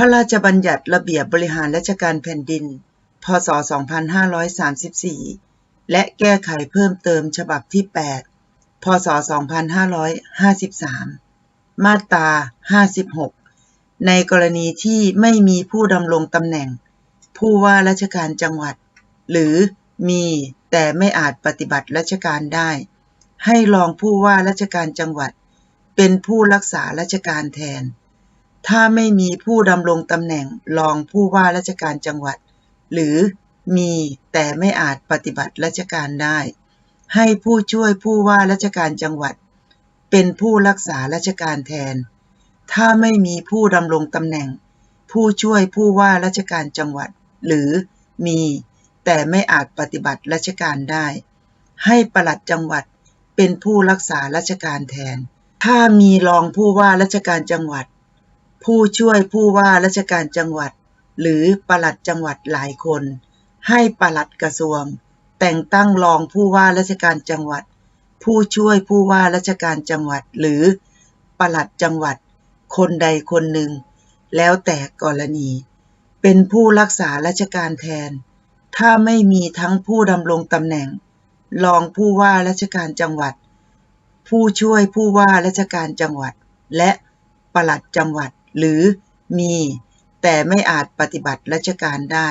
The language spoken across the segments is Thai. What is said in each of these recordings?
พระราชบัญญัติระเบียบบริหารราชการแผ่นดิน พ.ศ.2534 และแก้ไขเพิ่มเติมฉบับที่ 8 พ.ศ.2553 มาตรา 56 ในกรณีที่ไม่มีผู้ดำรงตำแหน่ง ผู้ว่าราชการจังหวัด หรือมีแต่ไม่อาจปฏิบัติราชการได้ ให้รองผู้ว่าราชการจังหวัด เป็นผู้รักษาราชการแทน ถ้าไม่มีผู้ดำรงตำแหน่งรองผู้ว่าราชการจังหวัด หรือมีแต่ไม่อาจปฏิบัติราชการได้ ให้ผู้ช่วยผู้ว่าราชการจังหวัด เป็นผู้รักษาราชการแทน ถ้าไม่มีผู้ดำรงตำแหน่ง ผู้ช่วยผู้ว่าราชการจังหวัด หรือมีแต่ไม่อาจปฏิบัติราชการได้ ให้ปลัดจังหวัดเป็นผู้รักษาราชการแทน ถ้ามีรองผู้ว่าราชการจังหวัด ผู้ช่วยผู้ว่าราชการจังหวัด หรือปลัดจังหวัดหลายคน ให้ปลัดกระทรวง แต่งตั้งรองผู้ว่าราชการจังหวัด ผู้ช่วยผู้ว่าราชการจังหวัด หรือปลัดจังหวัด คนใดคนหนึ่ง แล้วแต่กรณี เป็นผู้รักษาราชการแทน ถ้าไม่มีทั้งผู้ดำรงตำแหน่ง รองผู้ว่าราชการจังหวัด ผู้ช่วยผู้ว่าราชการจังหวัด และปลัดจังหวัด หรือมี แต่ไม่อาจปฏิบัติราชการได้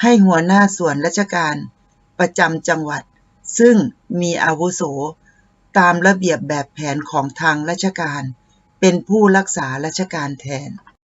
ให้หัวหน้าส่วนราชการประจำจังหวัด ซึ่งมีอาวุโส ตามระเบียบแบบแผนของทางราชการ เป็นผู้รักษาราชการแทน